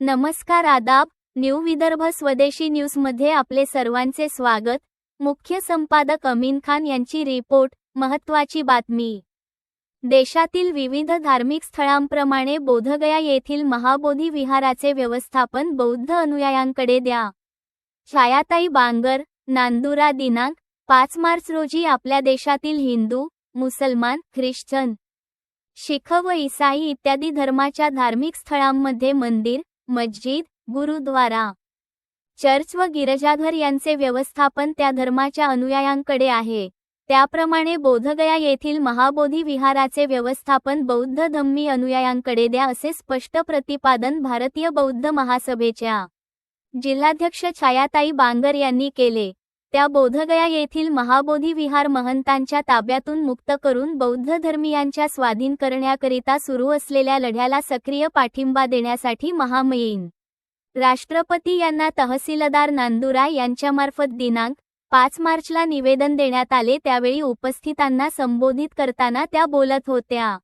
नमस्कार आदाब न्यू विदर्भ स्वदेशी न्यूजमध्ये आपले सर्वांचे स्वागत. मुख्य संपादक अमीन खान यांची रिपोर्ट महत्त्वाची बातमी. देशातील विविध धार्मिक स्थळांप्रमाणे बोधगया येथील महाबोधी विहाराचे व्यवस्थापन बौद्ध अनुयायांकडे द्या. छायाताई बांगर नांदुरा दिनांक पाच मार्च रोजी आपल्या देशातील हिंदू मुसलमान ख्रिश्चन शिख व इसाई इत्यादी धर्माच्या धार्मिक स्थळांमध्ये मंदिर मस्जिद गुरुद्वारा चर्च व गिरजाघर यांचे व्यवस्थापन त्या धर्माच्या अनुयायांकडे आहे. त्याप्रमाणे बोधगया येथील महाबोधी विहाराचे व्यवस्थापन बौद्ध धम्मी अनुयायांकडे द्या असे स्पष्ट प्रतिपादन भारतीय बौद्ध महासभेच्या जिल्हाध्यक्ष छायाताई बांगर यांनी केले. त्या बोधगया येथील महाबोधी विहार महंतांच्या ताब्यातून मुक्त करून बौद्ध धर्मीयांच्या स्वाधीन करण्याकरिता सुरू असलेल्या लढ्याला सक्रिय पाठिंबा देण्यासाठी महामयीन राष्ट्रपती यांना तहसीलदार नांदुरा यांच्यामार्फत दिनांक पाच मार्चला निवेदन देण्यात आले त्यावेळी उपस्थितांना संबोधित करताना त्या बोलत होत्या.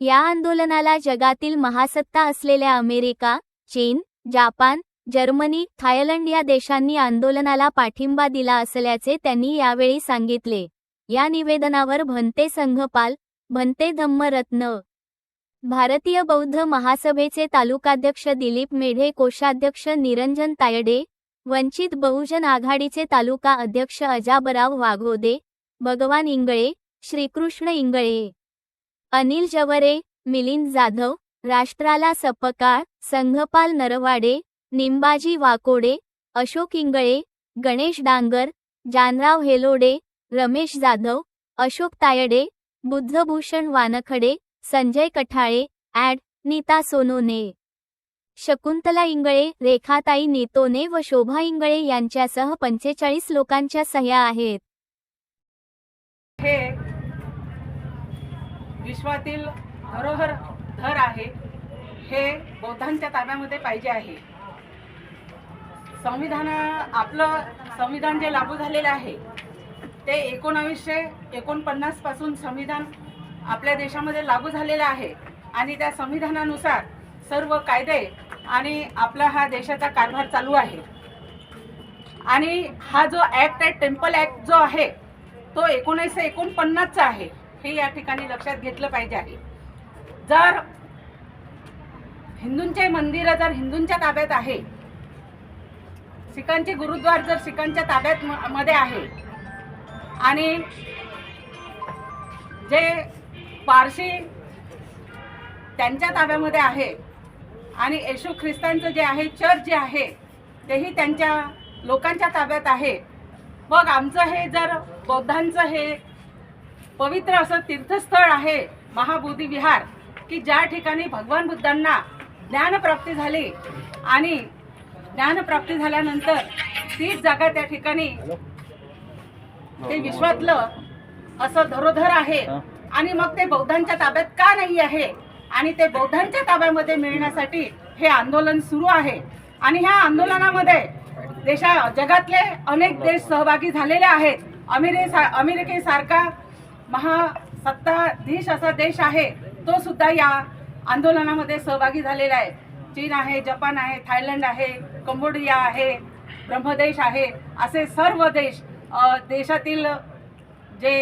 या आंदोलनाला जगातील महासत्ता असलेल्या अमेरिका चीन जापान जर्मनी थायलंड या देशांनी आंदोलनाला पाठिंबा दिला असल्याचे त्यांनी यावेळी सांगितले. या निवेदनावर भंते संघपाल भंते धम्मरत्न भारतीय बौद्ध महासभेचे तालुकाध्यक्ष दिलीप मेढे कोषाध्यक्ष निरंजन तायडे वंचित बहुजन आघाडीचे तालुका अध्यक्ष अजाबराव वाघोदे भगवान इंगळे श्रीकृष्ण इंगळे अनिल जवरे मिलिंद जाधव राष्ट्राला सपकाळ संघपाल नरवाडे निंबाजी वाकोडे अशोक इंगळे गणेश डांगर जानराव हेलोडे रमेश जाधव अशोक तायडे बुद्धभूषण वानखडे संजय कठाळे ॲड नीता सोनोने. शकुंतला इंगळे रेखाताई नेतोने व शोभा इंगळे यांच्यासह पंचेचाळीस लोकांच्या सह्या आहेत. हे विश्वातील धरोहर धर आहे. हे बौद्धांच्या ताब्यामध्ये पाहिजे आहे. संविधान आपलं संविधान जे लागू झालेलं आहे ते एकोणावीसशे एकोणपन्नासपासून संविधान आपल्या देशामध्ये लागू झालेलं आहे. आणि त्या संविधानानुसार सर्व कायदे आणि आपला हा देशाचा कारभार चालू आहे. आणि हा जो ॲक्ट आहे टेम्पल ॲक्ट जो आहे तो एकोणीसशे एकोणपन्नासचा आहे. हे या ठिकाणी लक्षात घेतलं पाहिजे आहे. जर हिंदूंचे मंदिरं जर हिंदूंच्या ताब्यात आहे शिखांचे गुरुद्वार जर शिखांच्या ताब्यात म- मध्ये आहे आणि जे पारशी त्यांच्या ताब्यामध्ये आहे आणि येशू ख्रिस्तांचं जे आहे चर्च जे आहे तेही त्यांच्या लोकांच्या ताब्यात आहे. मग आमचं हे जर बौद्धांचं हे पवित्र असं तीर्थस्थळ आहे महाबोधी विहार की ज्या ठिकाणी भगवान बुद्धांना ज्ञानप्राप्ती झाली आणि ज्ञानप्राप्ती झाल्यानंतर तीच जागा त्या ठिकाणी ते विश्वातलं असं धरोधर आहे. आणि मग ते बौद्धांच्या ताब्यात का नाही आहे? आणि ते बौद्धांच्या ताब्यामध्ये मिळण्यासाठी हे आंदोलन सुरू आहे. आणि ह्या आंदोलनामध्ये देशा जगातले अनेक देश सहभागी झालेले आहेत. अमेरि अमेरिकेसारखा महासत्ताधीश असा देश आहे तो सुद्धा या आंदोलनामध्ये सहभागी झालेला आहे. चीन आहे जपान आहे थायलंड आहे कंबोडिया आहे ब्रह्मदेश आहे असे सर्व देश देशातील जे